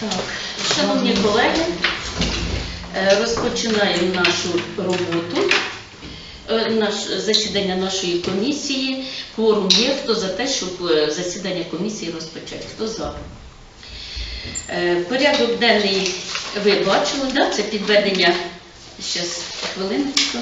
Так, шановні колеги, е, розпочинаємо нашу роботу, е, засідання нашої комісії. Кворум є, хто за те, щоб е, засідання комісії розпочати? Хто за? Порядок денний ви бачили, да? це підведення, зараз хвилиночку.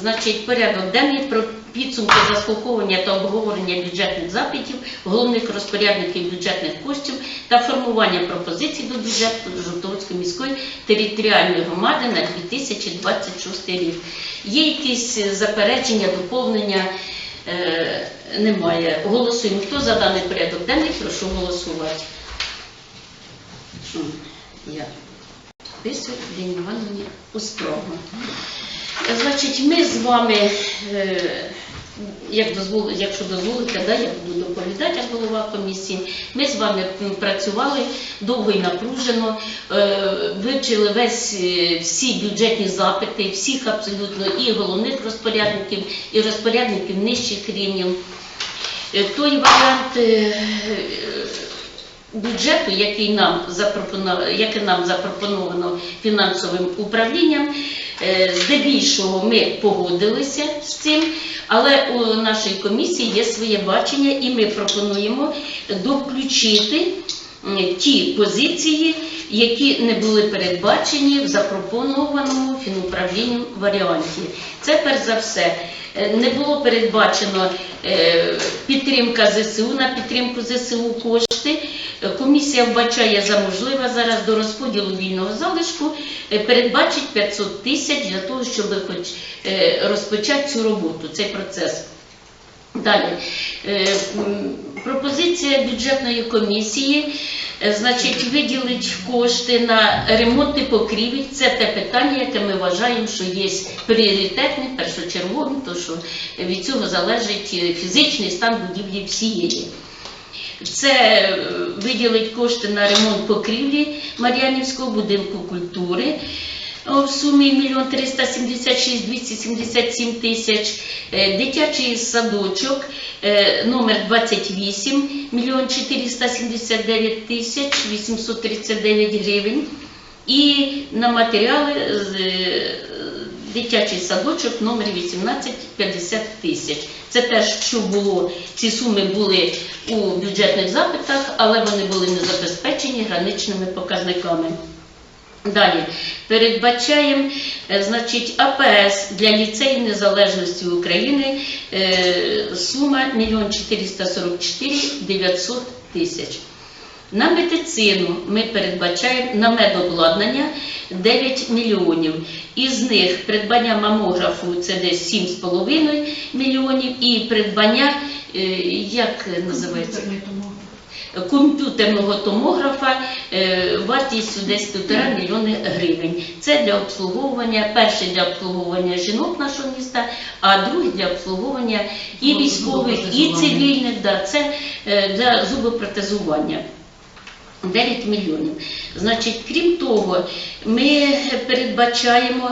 Значить, порядок денний про підсумки заслуховування та обговорення бюджетних запитів, головних розпорядників бюджетних коштів та формування пропозицій до бюджету Жовтоводської міської територіальної громади на 2026 рік. Є якісь заперечення, доповнення? Е, немає. Голосуємо. Хто за даний порядок денний? Прошу голосувати. Я писую Лені Івановні Острогу. Значить, ми з вами, е, як дозвол, якщо дозволите, да, я буду доповідати як голова комісії. Ми з вами працювали довго і напружено, е, вивчили весь, е, всі бюджетні запити, всіх абсолютно і головних розпорядників, і розпорядників нижчих рівнів. Е, Той варіант е, бюджету, який нам запропоновано, яке нам запропоновано фінансовим управлінням, е, здебільшого ми погодилися з цим, але у нашій комісії є своє бачення, і ми пропонуємо довключити м, ті позиції, які не були передбачені в запропонованому фінуправлінням варіанті. Це перш за все. е, Не було передбачено е, підтримка ЗСУ на підтримку ЗСУ кошти. Е, Комісія вбачає за можливе зараз до розподілу вільного залишку е, передбачить 500 тисяч для того, щоб хоч е, розпочати цю роботу, цей процес. Далі. Е, Пропозиція бюджетної комісії, е, значить, виділить кошти на ремонти покрівель. Це те питання, яке ми вважаємо, що є пріоритетним, першочерговим, тому що від цього залежить е, фізичний стан будівлі всієї. Це виділить кошти на ремонт покрівлі Мар'янівського будинку культури в сумі 1 376 277 тисяч. Е, Дитячий садочок е, номер 28 1 479 тисяч 839 гривень. І на матеріали е, дитячий садочок номер 18 50 тисяч. Це теж, що було, ці суми були у бюджетних запитах, але вони були не забезпечені граничними показниками. Далі передбачаємо е, значить, АПС для ліцею незалежності України е, сума 1 444 900 тисяч. На медицину ми передбачаємо на медобладнання 9 мільйонів. Із них придбання мамографу це десь 7,5 мільйонів і придбання, е, як називається? Комп'ютерного томографа е, вартістю десь 1,5 мільйони гривень. Це для обслуговування, перший для обслуговування жінок нашого міста, а другий для обслуговування і військових, і цивільних. Да, це е, для зубопротезування. 9 мільйонів. Значить, крім того, ми передбачаємо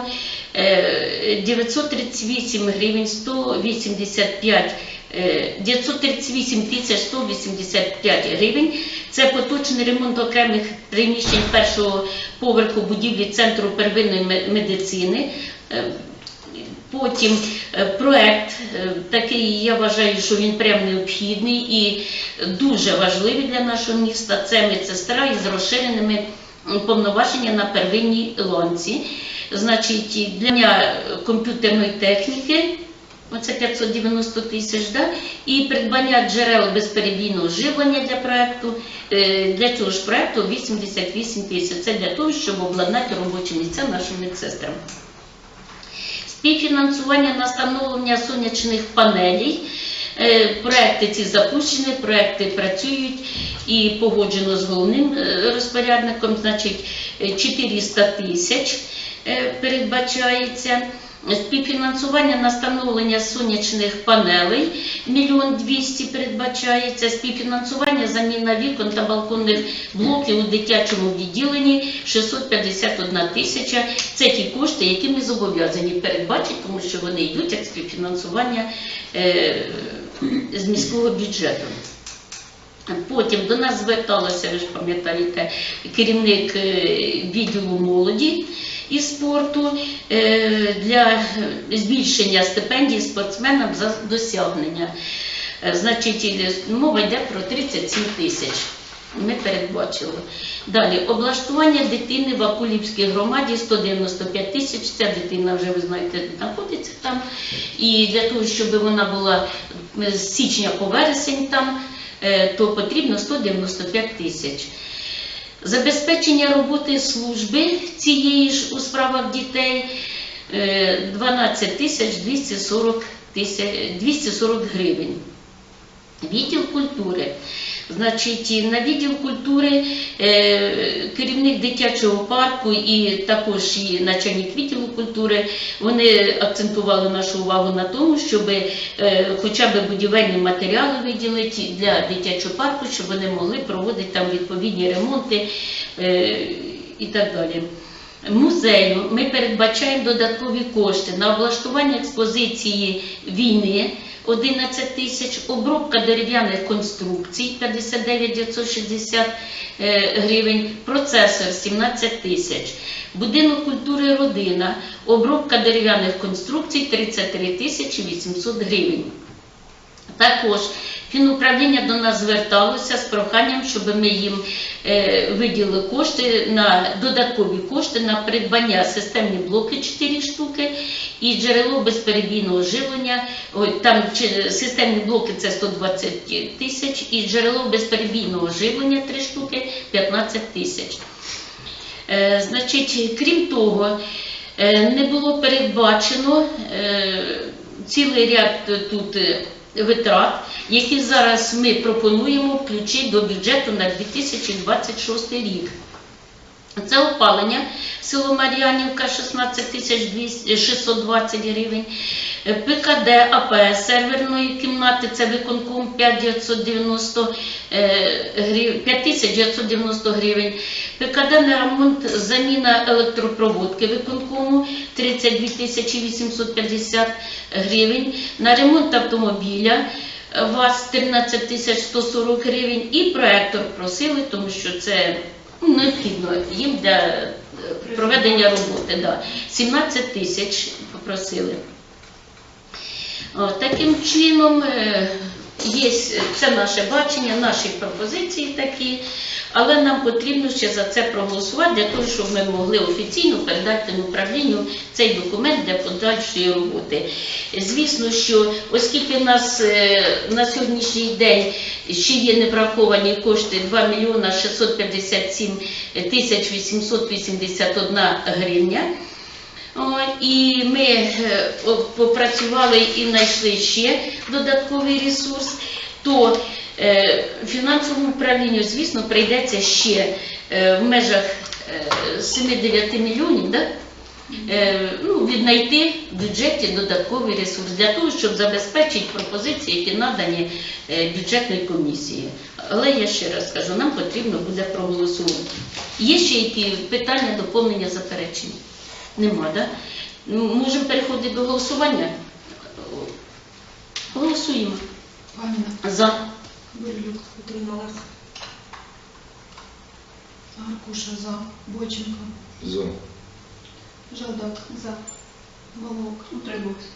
е, 938 гривень 185 е, 938 тисяч 185 гривень. Це поточний ремонт окремих приміщень першого поверху будівлі Центру первинної медицини. Е, Потім е, проект е, такий, я вважаю, що він прям необхідний і дуже важливий для нашого міста. Це медсестра із розширеними повноваженнями на первинній ланці. Значить, для комп'ютерної техніки. Оце 590 тисяч, да? і придбання джерел безперебійного живлення для проекту. Е, Для цього ж проекту 88 тисяч. Це для того, щоб обладнати робочі місця нашим медсестрам. Співфінансування на встановлення сонячних панелей. Е, Проекти ці запущені, проекти працюють і погоджено з головним е, розпорядником, значить е, 400 тисяч передбачається. Співфінансування на встановлення сонячних панелей 1 200 передбачається. Співфінансування заміна вікон та балконних блоків у дитячому відділенні 651 тисяча. Це ті кошти, які ми зобов'язані передбачити, тому що вони йдуть як співфінансування е, з міського бюджету. Потім до нас зверталася, ви ж пам'ятаєте, керівник е, відділу молоді і спорту е, для збільшення стипендій спортсменам за досягнення. Е, Значить, мова йде про 37 тисяч. Ми передбачили. Далі, облаштування дитини в Акулівській громаді 195 тисяч. Ця дитина вже, ви знаєте, знаходиться там. І для того, щоб вона була з січня по вересень там, е, то потрібно 195 тисяч. Забезпечення роботи служби цієї ж у справах дітей е, 12 тисяч 240 тисяч 240 гривень. Відділ культури. Значить, на відділ культури е, керівник дитячого парку і також і начальник відділу культури вони акцентували нашу увагу на тому, щоб е, хоча б будівельні матеріали виділити для дитячого парку, щоб вони могли проводити там відповідні ремонти е, і так далі. Музею ми передбачаємо додаткові кошти на облаштування експозиції війни 11 тисяч, обробка дерев'яних конструкцій 59 960 е, гривень, процесор 17 тисяч, будинок культури родина, обробка дерев'яних конструкцій 33 тисячі 800 гривень. Також фінуправління до нас зверталося з проханням, щоб ми їм е, виділили кошти на додаткові кошти на придбання системні блоки 4 штуки і джерело безперебійного живлення. Там системні блоки це 120 тисяч, і джерело безперебійного живлення 3 штуки 15 тисяч. Е, Значить, крім того, е, не було передбачено цілий ряд тут витрат, які зараз ми пропонуємо включити до бюджету на 2026 рік. Це опалення. Село Мар'янівка 16 тисяч 200 620 гривень, Е, ПКД АПС серверної кімнати, це виконком 5990 е, гривень, 5990 ПКД на ремонт заміна електропроводки виконкому 32 тисячі 850 гривень, на ремонт автомобіля е, ВАЗ 13 тисяч 140 гривень. І проектор просили, тому що це ну, необхідно їм для е, проведення роботи. Да. 17 тисяч попросили. О, Таким чином, е, є, це наше бачення, наші пропозиції такі, але нам потрібно ще за це проголосувати для того, щоб ми могли офіційно передати управлінню цей документ для подальшої роботи. Звісно, що оскільки нас е, на сьогоднішній день ще є невраховані кошти 2 мільйона 657 тисяч 881 гривня, І ми е, попрацювали і знайшли ще додатковий ресурс, то е, фінансовому управлінню, звісно, прийдеться ще е, в межах е, 7-9 мільйонів, ну, віднайти в бюджеті додатковий ресурс для того, щоб забезпечити пропозиції, які надані бюджетної комісії. Але я ще раз кажу, нам потрібно буде проголосувати. Є ще які питання, доповнення, заперечення? Нема, так? Да? Можемо переходити до голосування? Голосуємо. Паніна, За. Бурлюк, утрималась. Гаркуша за. Боченко. За. Жалдак. За. Волок. Утримався.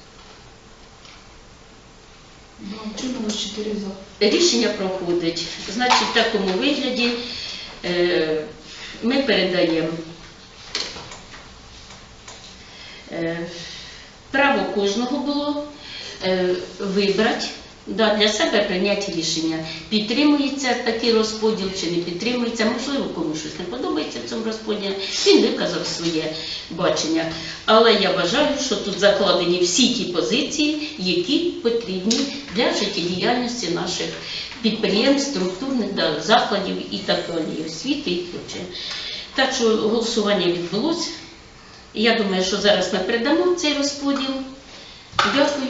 Два. Утрималось 4 за. Рішення проходить. Значить, в такому вигляді е, ми передаємо е, право кожного було е, вибрати. Да, для себе прийняти рішення, підтримується такий розподіл чи не підтримується, можливо, комусь щось не подобається в цьому розподілі, він виказав своє бачення. Але я вважаю, що тут закладені всі ті позиції, які потрібні для життєдіяльності наших підприємств, структурних да, закладів і так далі, освіти і проче. Так що голосування відбулося. Я думаю, що зараз ми передамо цей розподіл. Дякую.